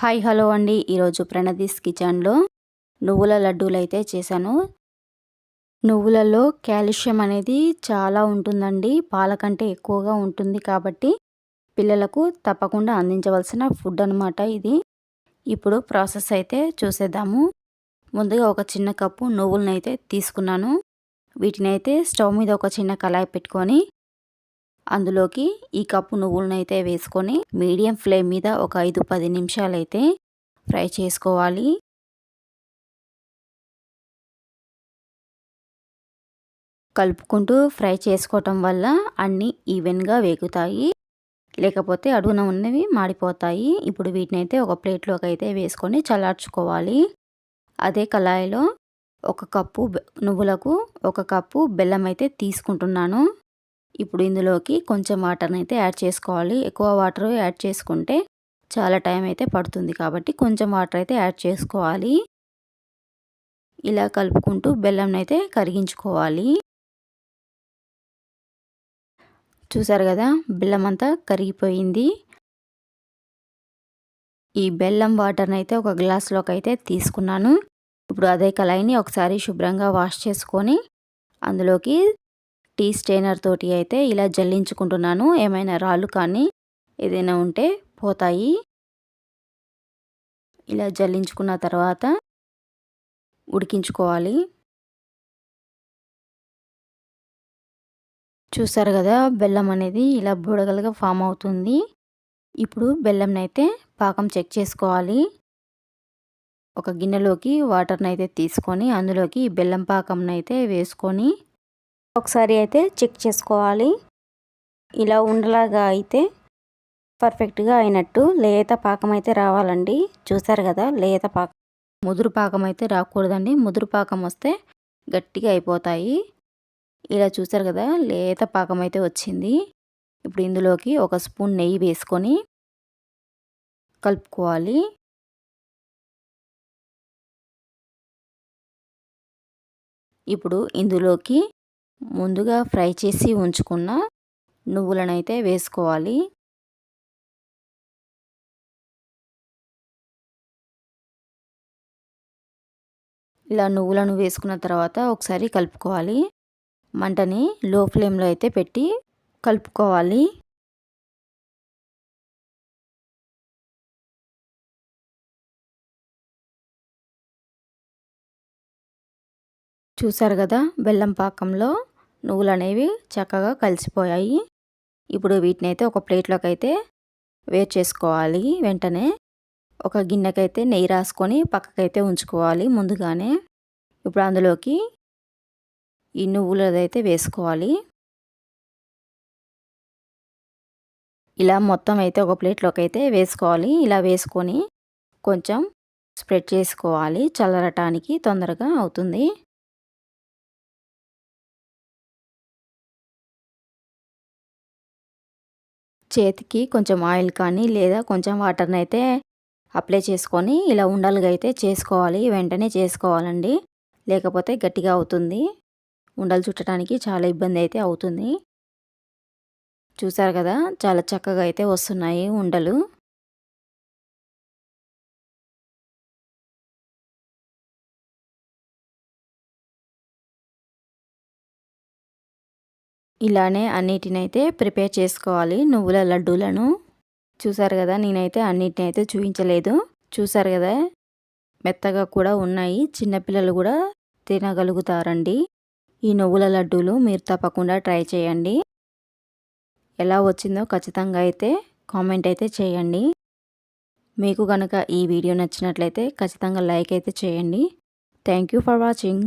Hi hello అండి. ఈరోజు ప్రణదీస్ కిచెన్లో నువ్వుల లడ్డూలు అయితే చేశాను. నువ్వులలో కాల్షియం అనేది చాలా ఉంటుందండి. పాల కంటే ఎక్కువగా ఉంటుంది కాబట్టి పిల్లలకు తప్పకుండా అందించవలసిన ఫుడ్ అనమాట ఇది. ఇప్పుడు ప్రాసెస్ అయితే చూసేద్దాము. ముందుగా ఒక చిన్న కప్పు నువ్వులను అయితే తీసుకున్నాను. వీటిని అయితే స్టవ్ మీద ఒక చిన్న కళాయి పెట్టుకొని అందులోకి ఈ కప్పు నువ్వులనైతే వేసుకొని మీడియం ఫ్లేమ్ మీద ఒక ఐదు పది నిమిషాలు అయితే ఫ్రై చేసుకోవాలి. కలుపుకుంటూ ఫ్రై చేసుకోవటం వల్ల అన్నీ ఈవెన్గా వేగుతాయి. లేకపోతే అడుగున ఉన్నవి మాడిపోతాయి. ఇప్పుడు వీటిని అయితే ఒక ప్లేట్లోకి అయితే వేసుకొని చల్లార్చుకోవాలి. అదే కళాయిలో ఒక కప్పు నువ్వులకు ఒక కప్పు బెల్లం అయితే తీసుకుంటున్నాను. ఇప్పుడు ఇందులోకి కొంచెం వాటర్ని అయితే యాడ్ చేసుకోవాలి. ఎక్కువ వాటర్ యాడ్ చేసుకుంటే చాలా టైం అయితే పడుతుంది కాబట్టి కొంచెం వాటర్ అయితే యాడ్ చేసుకోవాలి. ఇలా కలుపుకుంటూ బెల్లం అయితే కరిగించుకోవాలి. చూసారు కదా బెల్లం అంతా కరిగిపోయింది. ఈ బెల్లం వాటర్ని అయితే ఒక గ్లాస్లోకి అయితే తీసుకున్నాను. ఇప్పుడు అదే కళాయిని ఒకసారి శుభ్రంగా వాష్ చేసుకొని అందులోకి టీ స్టెయినర్ తోటి అయితే ఇలా జల్లించుకుంటున్నాను. ఏమైనా రాళ్ళు కానీ ఏదైనా ఉంటే పోతాయి. ఇలా జల్లించుకున్న తర్వాత ఉడికించుకోవాలి. చూసారు కదా బెల్లం అనేది ఇలా బుడగలుగా ఫామ్ అవుతుంది. ఇప్పుడు బెల్లంనైతే పాకం చెక్ చేసుకోవాలి. ఒక గిన్నెలోకి వాటర్ని అయితే తీసుకొని అందులోకి బెల్లం పాకంనైతే అయితే వేసుకొని ఒకసారి అయితే చెక్ చేసుకోవాలి. ఇలా ఉండలాగా అయితే పర్ఫెక్ట్గా అయినట్టు లేత పాకం అయితే రావాలండి. చూసారు కదా లేత పాకం. ముదురు పాకం అయితే రాకూడదండి. ముదురు పాకం వస్తే గట్టిగా అయిపోతాయి. ఇలా చూసారు కదా లేత పాకం అయితే వచ్చింది. ఇప్పుడు ఇందులోకి ఒక స్పూన్ నెయ్యి వేసుకొని కలుపుకోవాలి. ఇప్పుడు ఇందులోకి ముందుగా ఫ్రై చేసి ఉంచుకున్న నువ్వులనైతే వేసుకోవాలి. ఇలా నువ్వులను వేసుకున్న తర్వాత ఒకసారి కలుపుకోవాలి. మంటని లో ఫ్లేమ్లో అయితే పెట్టి కలుపుకోవాలి. చూసారు కదా బెల్లం పాకంలో నువ్వులు అనేవి చక్కగా కలిసిపోయాయి. ఇప్పుడు వీటిని అయితే ఒక ప్లేట్లోకి అయితే వేరు చేసుకోవాలి. వెంటనే ఒక గిన్నెకైతే నెయ్యి రాసుకొని పక్కకైతే ఉంచుకోవాలి ముందుగానే. ఇప్పుడు అందులోకి ఈ నువ్వులదైతే వేసుకోవాలి. ఇలా మొత్తం అయితే ఒక ప్లేట్లోకి అయితే వేసుకోవాలి. ఇలా వేసుకొని కొంచెం స్ప్రెడ్ చేసుకోవాలి. చల్లరటానికి తొందరగా అవుతుంది. చేతికి కొంచెం ఆయిల్ కానీ లేదా కొంచెం వాటర్ని అయితే అప్లై చేసుకొని ఇలా ఉండలుగా అయితే చేసుకోవాలి. వెంటనే చేసుకోవాలండి. లేకపోతే గట్టిగా అవుతుంది. ఉండలు చుట్టడానికి చాలా ఇబ్బంది అయితే అవుతుంది. చూసారు కదా చాలా చక్కగా అయితే వస్తున్నాయి ఉండలు. ఇలానే అన్నిటినైతే ప్రిపేర్ చేసుకోవాలి. నువ్వుల లడ్డూలను. చూసారు కదా నేనైతే అన్నిటిని అయితే చూపించలేదు. చూసారు కదా మెత్తగా కూడా ఉన్నాయి. చిన్నపిల్లలు కూడా తినగలుగుతారండి. ఈ నువ్వుల లడ్డూలు మీరు తప్పకుండా ట్రై చేయండి. ఎలా వచ్చిందో ఖచ్చితంగా అయితే కామెంట్ అయితే చేయండి. మీకు కనుక ఈ వీడియో నచ్చినట్లయితే ఖచ్చితంగా లైక్ అయితే చేయండి. Thank you for watching.